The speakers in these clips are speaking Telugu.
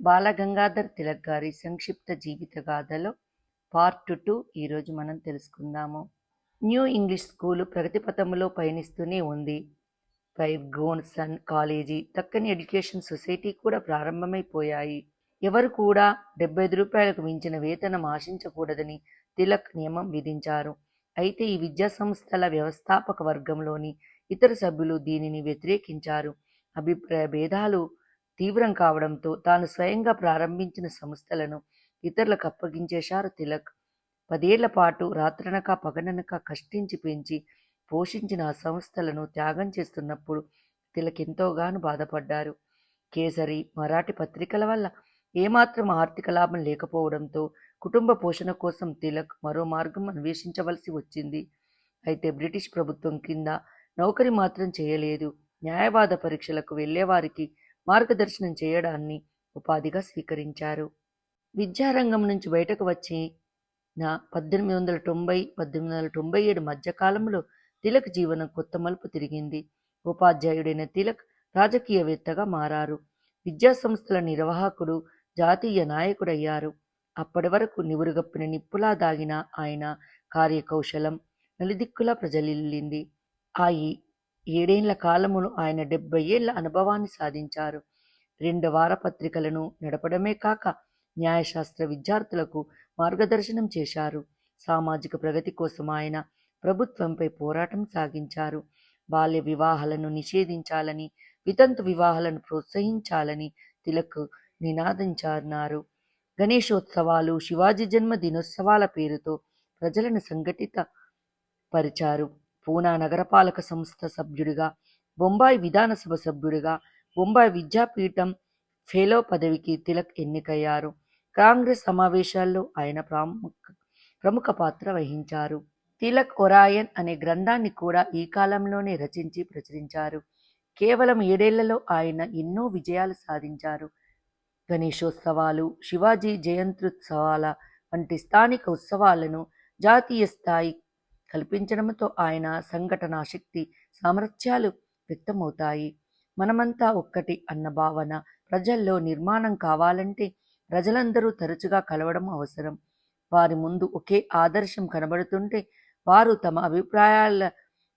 బాలగంగాధర్ తిలక్ గారి సంక్షిప్త జీవిత గాథలో పార్ట్ టూ ఈరోజు మనం తెలుసుకుందాము. న్యూ ఇంగ్లీష్ స్కూలు ప్రగతిపథంలో పయనిస్తూనే ఉంది. ఫైవ్ గోన్ సన్ కాలేజీ దక్కని ఎడ్యుకేషన్ సొసైటీ కూడా ప్రారంభమైపోయాయి. ఎవరు కూడా డెబ్బై ఐదు రూపాయలకు మించిన వేతనం ఆశించకూడదని తిలక్ నియమం విధించారు. అయితే ఈ విద్యా సంస్థల వ్యవస్థాపక వర్గంలోని ఇతర సభ్యులు దీనిని వ్యతిరేకించారు. అభిప్రాయ భేదాలు తీవ్రం కావడంతో తాను స్వయంగా ప్రారంభించిన సంస్థలను ఇతరులకు అప్పగించేశారు తిలక్ పదేళ్ళ పాటు రాత్రనక పగననక కష్టించి పెంచి పోషించిన ఆ సంస్థలను త్యాగం చేస్తున్నప్పుడు తిలక్ ఎంతోగానో బాధపడ్డారు. కేసరి మరాఠీ పత్రికల వల్ల ఏమాత్రం ఆర్థిక లాభం లేకపోవడంతో కుటుంబ పోషణ కోసం తిలక్ మరో మార్గం అన్వేషించవలసి వచ్చింది. అయితే బ్రిటిష్ ప్రభుత్వం కింద నౌకరి మాత్రం చేయలేదు. న్యాయవాద పరీక్షలకు వెళ్ళేవారికి మార్గదర్శనం చేయడాన్ని ఉపాధిగా స్వీకరించారు. విద్యారంగం నుంచి బయటకు వచ్చి నా పద్దెనిమిది వందల తొంభై పద్దెనిమిది వందల తొంభై ఏడు మధ్యకాలంలో తిలక్ జీవనం కొత్త మలుపు తిరిగింది. ఉపాధ్యాయుడైన తిలక్ రాజకీయవేత్తగా మారారు. విద్యా సంస్థల నిర్వాహకుడు జాతీయ నాయకుడయ్యారు. అప్పటి వరకు నివురుగప్పిన నిప్పులా దాగిన ఆయన కార్యకౌశలం నలుదిక్కులా ప్రజలిల్లింది. ఆ ఏడేండ్ల కాలమును ఆయన డెబ్బై ఏళ్ళ అనుభవాన్ని సాధించారు. రెండు వారపత్రికలను నడపడమే కాక న్యాయశాస్త్ర విద్యార్థులకు మార్గదర్శనం చేశారు. సామాజిక ప్రగతి కోసం ఆయన ప్రభుత్వంపై పోరాటం సాగించారు. బాల్య వివాహాలను నిషేధించాలని వితంతు వివాహాలను ప్రోత్సహించాలని తిలక్ నినాదించారు. గణేశోత్సవాలు శివాజీ జన్మ దినోత్సవాల పేరుతో ప్రజలను సంఘటిత పరిచారు పూనా నగరపాలక సంస్థ సభ్యుడిగా బొంబాయి విధానసభ సభ్యుడిగా బొంబాయి విద్యాపీఠం ఫెలో పదవికి తిలక్ ఎన్నికయ్యారు. కాంగ్రెస్ సమావేశాల్లో ఆయన ప్రాముఖ ప్రముఖ పాత్ర వహించారు. తిలక్ ఒరాయన్ అనే గ్రంథాన్ని కూడా ఈ కాలంలోనే రచించి ప్రచురించారు. కేవలం ఏడేళ్ళలో ఆయన ఎన్నో విజయాలు సాధించారు. గణేశోత్సవాలు శివాజీ జయంత్యుత్సవాల వంటి స్థానిక ఉత్సవాలను జాతీయ స్థాయి కల్పించడంతో ఆయన సంఘటనా శక్తి సామర్థ్యాలు వ్యక్తమవుతాయి. మనమంతా ఒక్కటి అన్న భావన ప్రజల్లో నిర్మాణం కావాలంటే ప్రజలందరూ తరచుగా కలవడం అవసరం. వారి ముందు ఒకే ఆదర్శం కనబడుతుంటే వారు తమ అభిప్రాయాల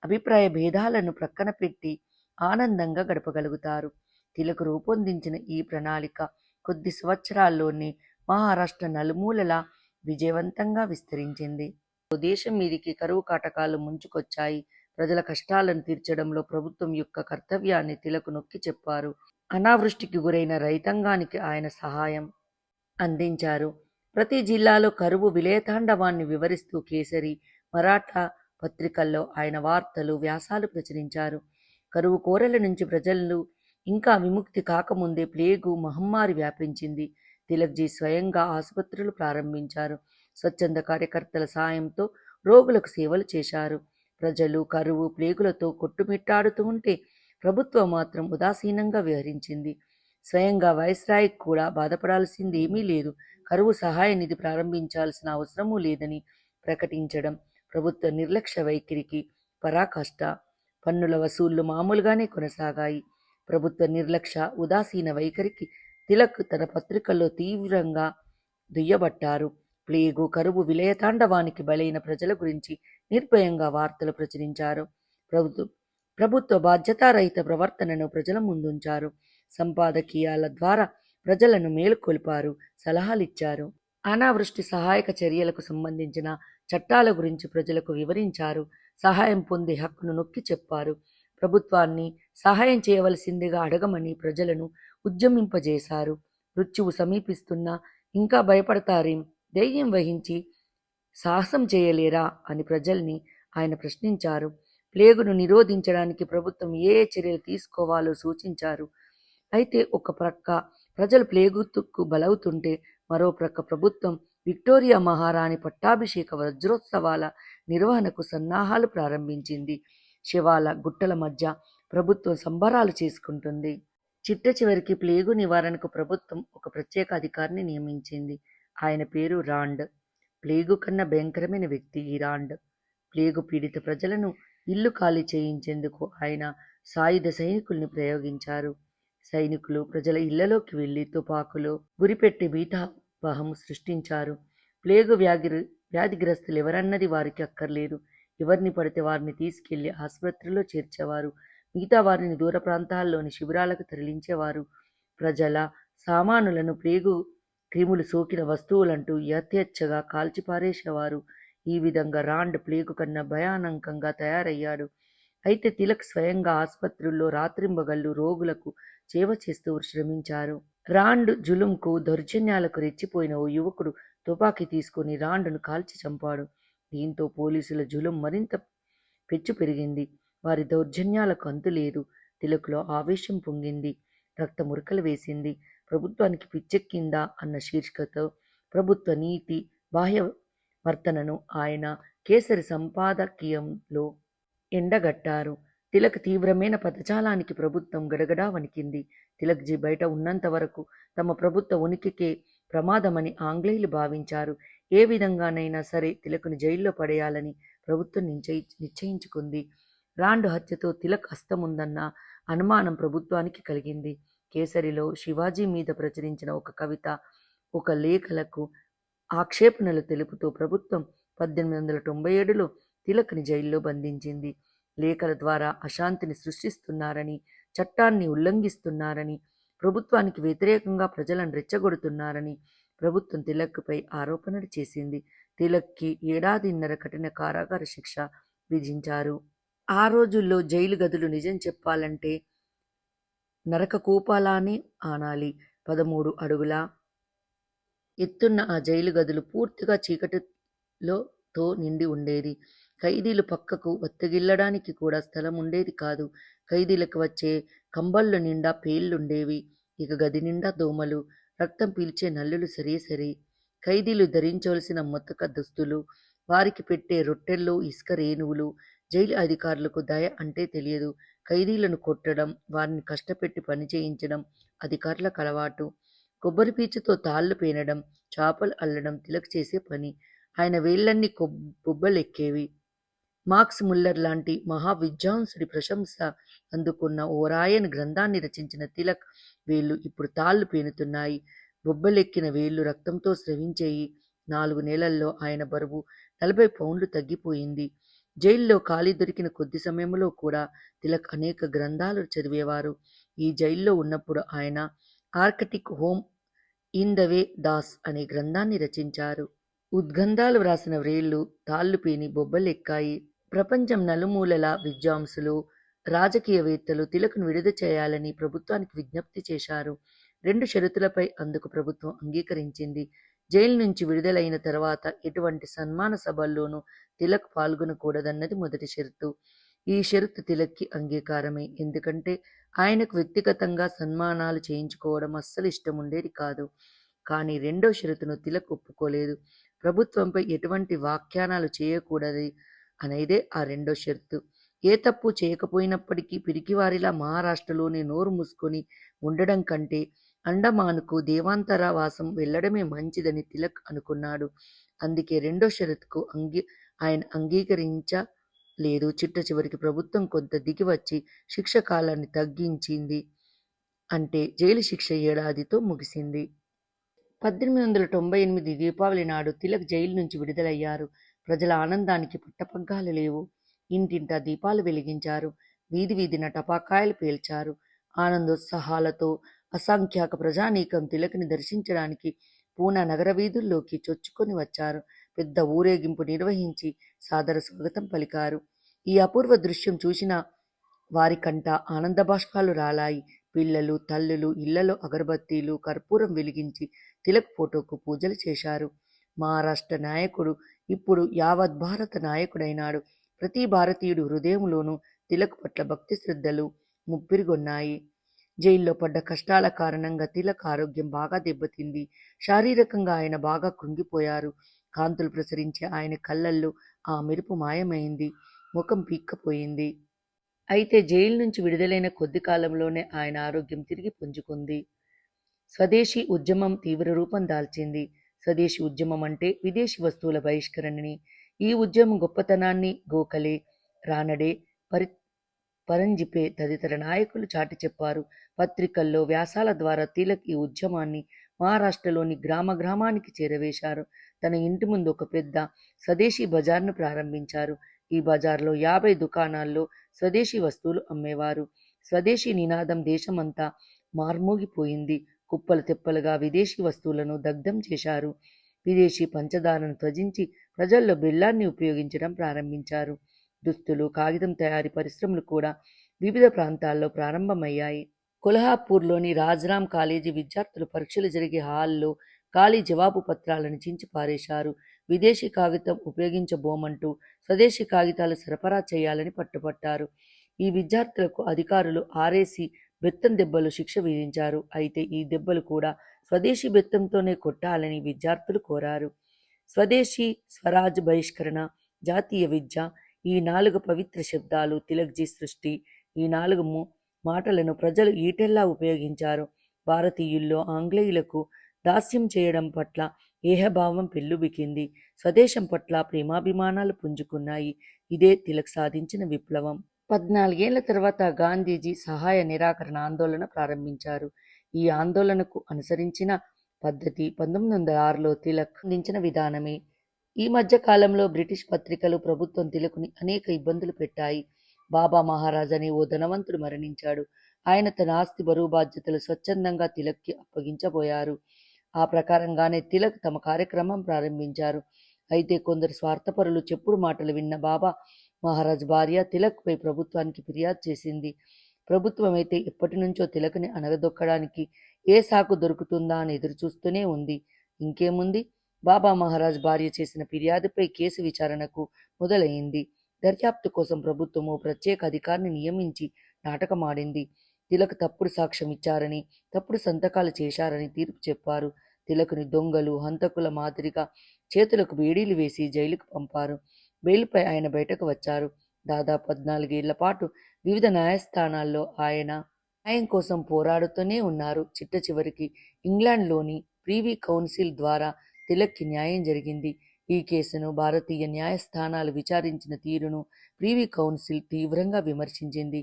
అభిప్రాయ భేదాలను ప్రక్కన పెట్టి ఆనందంగా గడపగలుగుతారు. తిలకు రూపొందించిన ఈ ప్రణాళిక కొద్ది సంవత్సరాల్లోనే మహారాష్ట్ర నలుమూలలా విజయవంతంగా విస్తరించింది. దేశం మీదికి కరువు కాటకాలు ముంచుకొచ్చాయి. ప్రజల కష్టాలను తీర్చడంలో ప్రభుత్వం యొక్క కర్తవ్యాన్ని తిలకు నొక్కి చెప్పారు. అనావృష్టికి గురైన రైతాంగానికి ఆయన సహాయం అందించారు. ప్రతి జిల్లాలో కరువు విలయతాండవాన్ని వివరిస్తూ కేసరి మరాఠా పత్రికల్లో ఆయన వార్తలు వ్యాసాలు ప్రచురించారు. కరువు కోరల నుంచి ప్రజలు ఇంకా విముక్తి కాకముందే ప్లేగు మహమ్మారి వ్యాపించింది. తిలక్జీ స్వయంగా ఆసుపత్రులు ప్రారంభించారు. స్వచ్ఛంద కార్యకర్తల సాయంతో రోగులకు సేవలు చేశారు. ప్రజలు కరువు ప్లేగులతో కొట్టుమిట్టాడుతూ ఉంటే ప్రభుత్వం మాత్రం ఉదాసీనంగా వ్యవహరించింది. స్వయంగా వైస్రాయ్ కూడా బాధపడాల్సింది ఏమీ లేదు. కరువు సహాయ నిధి ప్రారంభించాల్సిన అవసరమూ లేదని ప్రకటించడం ప్రభుత్వ నిర్లక్ష్య వైఖరికి పరాకాష్ట పన్నుల వసూళ్ళు మామూలుగానే కొనసాగాయి. ప్రభుత్వ నిర్లక్ష్య ఉదాసీన వైఖరికి తిలక్ తన పత్రికల్లో తీవ్రంగా దుయ్యబట్టారు. ప్లేగు కరువు విలయతాండవానికి బలైన ప్రజల గురించి నిర్భయంగా వార్తలు ప్రచురించారు. ప్రభుత్వ ప్రభుత్వ బాధ్యతారహిత ప్రవర్తనను ప్రజల ముందుంచారు. సంపాదకీయాల ద్వారా ప్రజలను మేలుకొల్పారు సలహాలిచ్చారు. అనావృష్టి సహాయక చర్యలకు సంబంధించిన చట్టాల గురించి ప్రజలకు వివరించారు. సహాయం పొందే హక్కును నొక్కి చెప్పారు. ప్రభుత్వాన్ని సహాయం చేయవలసిందిగా అడగమని ప్రజలను ఉద్యమింపజేశారు. మృత్యువు సమీపిస్తున్నా ఇంకా భయపడతారేం? ధైర్యం వహించి సాహసం చేయలేరా అని ప్రజల్ని ఆయన ప్రశ్నించారు. ప్లేగును నిరోధించడానికి ప్రభుత్వం ఏ చర్యలు తీసుకోవాలో సూచించారు. అయితే ఒక ప్రక్క ప్రజలు ప్లేగుతుక్కు బలవుతుంటే మరో ప్రక్క ప్రభుత్వం విక్టోరియా మహారాణి పట్టాభిషేక వజ్రోత్సవాల నిర్వహణకు సన్నాహాలు ప్రారంభించింది. శివాల గుట్టల మధ్య ప్రభుత్వం సంబరాలు చేసుకుంటుంది. చిట్ట చివరికి ప్లేగు నివారణకు ప్రభుత్వం ఒక ప్రత్యేక అధికారిని నియమించింది. ఆయన పేరు రాండ్. ప్లేగు కన్నా భయంకరమైన వ్యక్తి ఈ రాండ్. ప్లేగు పీడిత ప్రజలను ఇల్లు ఖాళీ చేయించేందుకు ఆయన సాయుధ సైనికుల్ని ప్రయోగించారు. సైనికులు ప్రజల ఇళ్ళలోకి వెళ్ళి తుపాకులు గురిపెట్టి భీతావహం సృష్టించారు. ప్లేగు వ్యాధి వ్యాధిగ్రస్తులు ఎవరన్నది వారికి అక్కర్లేదు. ఎవరిని పడితే వారిని తీసుకెళ్ళి ఆసుపత్రిలో చేర్చేవారు. మిగతా వారిని దూర ప్రాంతాల్లోని శిబిరాలకు తరలించేవారు. ప్రజల సామానులను ప్లేగు క్రిములు సోకిన వస్తువులంటూ యథేచ్ఛగా కాల్చిపారేసేవారు. ఈ విధంగా రాండ్ ప్లేగు కన్నా భయానకంగా తయారయ్యాడు. అయితే తిలక్ స్వయంగా ఆసుపత్రుల్లో రాత్రింబగళ్ళు రోగులకు సేవ చేస్తూ శ్రమించారు. రాండ్ జులుంకు దౌర్జన్యాలకు రెచ్చిపోయిన ఓ యువకుడు తుపాకీ తీసుకుని రాండును కాల్చి చంపాడు. దీంతో పోలీసుల జులుం మరింత పెచ్చు పెరిగింది. వారి దౌర్జన్యాలకు అంతులేదు. తిలకులో ఆవేశం పొంగింది. రక్త మురకలు వేసింది. ప్రభుత్వానికి పిచ్చెక్కిందా అన్న శీర్షికతో ప్రభుత్వ నీతి బాహ్య వర్తనను ఆయన కేసరి సంపాదకీయంలో ఎండగట్టారు. తిలక్ తీవ్రమైన పదజాలానికి ప్రభుత్వం గడగడా వణికింది. తిలక్జీ బయట ఉన్నంత వరకు తమ ప్రభుత్వ ఉనికికే ప్రమాదమని ఆంగ్లేయులు భావించారు. ఏ విధంగానైనా సరే తిలకుని జైల్లో పడేయాలని ప్రభుత్వం నిశ్చయి నిశ్చయించుకుంది. రాండు హత్యతో తిలక్ హస్తముందన్న అనుమానం ప్రభుత్వానికి కలిగింది. కేసరిలో శివాజీ మీద ప్రచురించిన ఒక కవిత ఒక లేఖలకు ఆక్షేపణలు తెలుపుతూ ప్రభుత్వం పద్దెనిమిది వందల తొంభై ఏడులో తిలక్ని జైల్లో బంధించింది. లేఖల ద్వారా అశాంతిని సృష్టిస్తున్నారని చట్టాన్ని ఉల్లంఘిస్తున్నారని ప్రభుత్వానికి వ్యతిరేకంగా ప్రజలను రెచ్చగొడుతున్నారని ప్రభుత్వం తిలక్పై ఆరోపణలు చేసింది. తిలక్కి ఏడాదిన్నర కఠిన కారాగార శిక్ష విధించారు. ఆ రోజుల్లో జైలు గదులు నిజం చెప్పాలంటే నరక కూపాలానే ఆనాలి. పదమూడు అడుగుల ఎత్తున్న ఆ జైలు గదులు పూర్తిగా చీకటిలో తో నిండి ఉండేది. ఖైదీలు పక్కకు వత్తగిల్లడానికి కూడా స్థలం ఉండేది కాదు. ఖైదీలకు వచ్చే కంబళ్ళు నిండా పేర్లుండేవి ఇక గది నిండా దోమలు రక్తం పీల్చే నల్లులు సరే సరే. ఖైదీలు ధరించవలసిన మొత్తక దుస్తులు వారికి పెట్టే రొట్టెల్లో ఇసుక రేణువులు జైలు అధికారులకు దయ అంటే తెలియదు. ఖైదీలను కొట్టడం వారిని కష్టపెట్టి పని చేయించడం అధికారులకు అలవాటు కొబ్బరి పీచుతో తాళ్ళు పేనడం చాపలు అల్లడం తిలక్ చేసే పని. ఆయన వేళ్ళన్నీ కొబ్ బొబ్బలెక్కేవి. మార్క్స్ ముల్లర్ లాంటి మహావిద్వాంసుడి ప్రశంస అందుకున్న ఓ రాయని గ్రంథాన్ని రచించిన తిలక్ వేళ్ళు ఇప్పుడు తాళ్ళు పేనుతున్నాయి. బొబ్బలెక్కిన వేళ్ళు రక్తంతో స్రవించేయి. నాలుగు నెలల్లో ఆయన బరువు నలభై పౌండ్లు తగ్గిపోయింది. జైల్లో ఖాళీ దొరికిన కొద్ది సమయంలో కూడా తిలక్ అనేక గ్రంథాలు చదివేవారు. ఈ జైల్లో ఉన్నప్పుడు ఆయన Arctic home in the Vedas అనే గ్రంథాన్ని రచించారు. ఉద్గంధాలు వ్రాసిన వ్రేళ్ళు తాళ్ళు పేని బొబ్బలెక్కాయి ప్రపంచం నలుమూలల విద్వాంసులు రాజకీయవేత్తలు తిలకును విడుదల చేయాలని ప్రభుత్వానికి విజ్ఞప్తి చేశారు. రెండు షరతులపై అందుకు ప్రభుత్వం అంగీకరించింది. జైలు నుంచి విడుదలైన తర్వాత ఎటువంటి సన్మాన సభల్లోనూ తిలక్ పాల్గొనకూడదన్నది మొదటి షరతు. ఈ షరతు తిలక్కి అంగీకారమే. ఎందుకంటే ఆయనకు వ్యక్తిగతంగా సన్మానాలు చేయించుకోవడం అస్సలు ఇష్టం ఉండేది కాదు. కానీ రెండో షరతును తిలక్ ఒప్పుకోలేదు. ప్రభుత్వంపై ఎటువంటి వ్యాఖ్యానాలు చేయకూడదు అనేదే ఆ రెండో షరతు. ఏ తప్పు చేయకపోయినప్పటికీ పిరికివారిలా మహారాష్ట్రలోనే నోరు మూసుకొని ఉండడం కంటే అండమానుకు దేవాంతర వాసం వెళ్ళడమే మంచిదని తిలక్ అనుకున్నాడు. అందుకే రెండో షరతుకు అంగీ ఆయన అంగీకరించలేదు. చిట్ట చివరికి ప్రభుత్వం కొంత దిగి వచ్చి శిక్ష కాలాన్ని తగ్గించింది అంటే జైలు శిక్ష ఏడాదితో ముగిసింది. పద్దెనిమిది వందల తొంభై ఎనిమిది దీపావళి నాడు తిలక్ జైలు నుంచి విడుదలయ్యారు. ప్రజల ఆనందానికి పట్టపగ్గాలు లేవు. ఇంటింటా దీపాలు వెలిగించారు. వీధి వీధిన టపాకాయలు పేల్చారు. ఆనందోత్సాహాలతో అసంఖ్యాక ప్రజానీకం తిలక్ని దర్శించడానికి పూనా నగర వీధుల్లోకి చొచ్చుకొని వచ్చారు. పెద్ద ఊరేగింపు నిర్వహించి సాదర స్వాగతం పలికారు. ఈ అపూర్వ దృశ్యం చూసిన వారికంట ఆనంద బాష్పాలు రాలాయి. పిల్లలు తల్లులు ఇళ్ళలో అగరబత్తీలు కర్పూరం వెలిగించి తిలక్ ఫోటోకు పూజలు చేశారు. మహారాష్ట్ర నాయకుడు ఇప్పుడు యావత్ భారత నాయకుడైనాడు. ప్రతి భారతీయుడు హృదయంలోనూ తిలక్ పట్ల భక్తి శ్రద్ధలు ముప్పిరిగొన్నాయి. జైల్లో పడ్డ కష్టాల కారణంగా తిలక్ ఆరోగ్యం బాగా దెబ్బతింది. శారీరకంగా ఆయన బాగా కృంగిపోయారు. కాంతులు ప్రసరించే ఆయన కళ్ళల్లో ఆ మెరుపు మాయమైంది. ముఖం పీక్కపోయింది. అయితే జైలు నుంచి విడుదలైన కొద్ది కాలంలోనే ఆయన ఆరోగ్యం తిరిగి పుంజుకుంది. స్వదేశీ ఉద్యమం తీవ్ర రూపం దాల్చింది. స్వదేశీ ఉద్యమం అంటే విదేశీ వస్తువుల బహిష్కరణని. ఈ ఉద్యమం గొప్పతనాన్ని గోఖలే రానడే పరి పరంజిపే తదితర నాయకులు చాటి చెప్పారు. పత్రికల్లో వ్యాసాల ద్వారా తిలక్ ఈ ఉద్యమాన్ని మహారాష్ట్రలోని గ్రామ గ్రామానికి చేరవేశారు. తన ఇంటి ముందు ఒక పెద్ద స్వదేశీ బజార్ను ప్రారంభించారు. ఈ బజార్లో యాభై దుకాణాల్లో స్వదేశీ వస్తువులు అమ్మేవారు. స్వదేశీ నినాదం దేశమంతా మార్మోగిపోయింది. కుప్పలు తెప్పలుగా విదేశీ వస్తువులను దగ్ధం చేశారు. విదేశీ పంచదారను త్వజించి ప్రజల్లో బెల్లాన్ని ఉపయోగించడం ప్రారంభించారు. దుస్తులు కాగితం తయారీ పరిశ్రమలు కూడా వివిధ ప్రాంతాల్లో ప్రారంభమయ్యాయి. కొల్హాపూర్లోని రాజరామ్ కాలేజీ విద్యార్థులు పరీక్షలు జరిగే హాల్లో ఖాళీ జవాబు పత్రాలను చించి పారేశారు. విదేశీ కాగితం ఉపయోగించబోమంటూ స్వదేశీ కాగితాలు సరఫరా చేయాలని పట్టుపట్టారు ఈ విద్యార్థులకు అధికారులు ఆరేసి బెత్తం దెబ్బలు శిక్ష విధించారు. అయితే ఈ దెబ్బలు కూడా స్వదేశీ బెత్తంతోనే కొట్టాలని విద్యార్థులు కోరారు. స్వదేశీ స్వరాజ్ బహిష్కరణ జాతీయ విద్య ఈ నాలుగు పవిత్ర శబ్దాలు తిలక్జీ సృష్టి ఈ నాలుగు మాటలను ప్రజలు ఈటెల్లా ఉపయోగించారు. భారతీయుల్లో ఆంగ్లేయులకు దాస్యం చేయడం పట్ల ఏహభావం పెల్లుబికింది స్వదేశం పట్ల ప్రేమాభిమానాలు పుంజుకున్నాయి. ఇదే తిలక్ సాధించిన విప్లవం. పద్నాలుగేళ్ళ తర్వాత గాంధీజీ సహాయ నిరాకరణ ఆందోళన ప్రారంభించారు. ఈ ఆందోళనకు అనుసరించిన పద్ధతి పంతొమ్మిది వందల ఆరులో తిలక్ అందించిన విధానమే. ఈ మధ్య కాలంలో బ్రిటిష్ పత్రికలు ప్రభుత్వం తిలకుని అనేక ఇబ్బందులు పెట్టాయి. బాబా మహారాజ్ అనే ఓ ధనవంతుడు మరణించాడు. ఆయన తన ఆస్తి బరువు బాధ్యతలు స్వచ్ఛందంగా తిలక్కి అప్పగించబోయారు. ఆ ప్రకారంగానే తిలక్ తమ కార్యక్రమం ప్రారంభించారు. అయితే కొందరు స్వార్థపరులు చెప్పుడు మాటలు విన్న బాబా మహారాజ్ భార్య తిలక్పై ప్రభుత్వానికి ఫిర్యాదు చేసింది. ప్రభుత్వం అయితే ఎప్పటి నుంచో తిలక్ని అనగదొక్కడానికి ఏ సాకు దొరుకుతుందా అని ఎదురుచూస్తూనే ఉంది. ఇంకేముంది? బాబా మహారాజ్ భార్య చేసిన ఫిర్యాదుపై కేసు విచారణకు మొదలైంది. దర్యాప్తు కోసం ప్రభుత్వం ఓ ప్రత్యేక అధికారిని నియమించి నాటకమాడింది. తిలక్ తప్పుడు సాక్ష్యం ఇచ్చారని తప్పుడు సంతకాలు చేశారని తీర్పు చెప్పారు. తిలకుని దొంగలు హంతకుల మాదిరిగా చేతులకు వేడీలు వేసి జైలుకు పంపారు. బెయిల్పై ఆయన బయటకు వచ్చారు. దాదాపు పద్నాలుగేళ్ళ పాటు వివిధ న్యాయస్థానాల్లో ఆయన న్యాయం కోసం పోరాడుతూనే ఉన్నారు. చిట్ట చివరికి ఇంగ్లాండ్లోని ప్రీవీ కౌన్సిల్ ద్వారా తిలక్కి న్యాయం జరిగింది. ఈ కేసును భారతీయ న్యాయస్థానాలు విచారించిన తీరును ప్రీవీ కౌన్సిల్ తీవ్రంగా విమర్శించింది.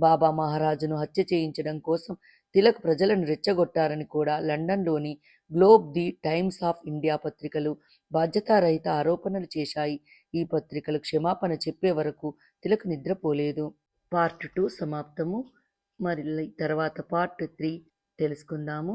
బాబా మహారాజును హత్య చేయించడం కోసం తిలక్ ప్రజలను రెచ్చగొట్టారని కూడా లండన్లోని Globe the Times of India పత్రికలు బాధ్యతారహిత ఆరోపణలు చేశాయి. ఈ పత్రికలు క్షమాపణ చెప్పే వరకు తిలక్ నిద్రపోలేదు. పార్ట్ టూ సమాప్తము. మరి తర్వాత పార్ట్ త్రీ తెలుసుకుందాము.